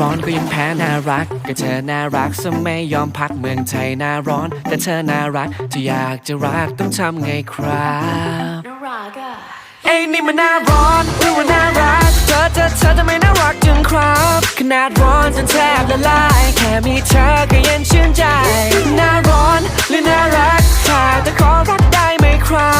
ร้อนก็ยังแพ้น่ารัก ก็เธอน่ารักซะไม่ยอมพักเมืองไทยหน้าร้อน แต่เธอน่ารักที่อยากจะรักต้องทำไงครับน่ารักอะเอ้ยนี่มันหน้าร้อนหรือว่าน่ารัก เธอเธอเธอทำไมน่ารักจังครับขนาดร้อนจนแทบละลาย แค่มีเธอก็เย็นชื่นใจหน้าร้อนหรือน่ารักถ้าแต่ขอรักได้ไหมครับ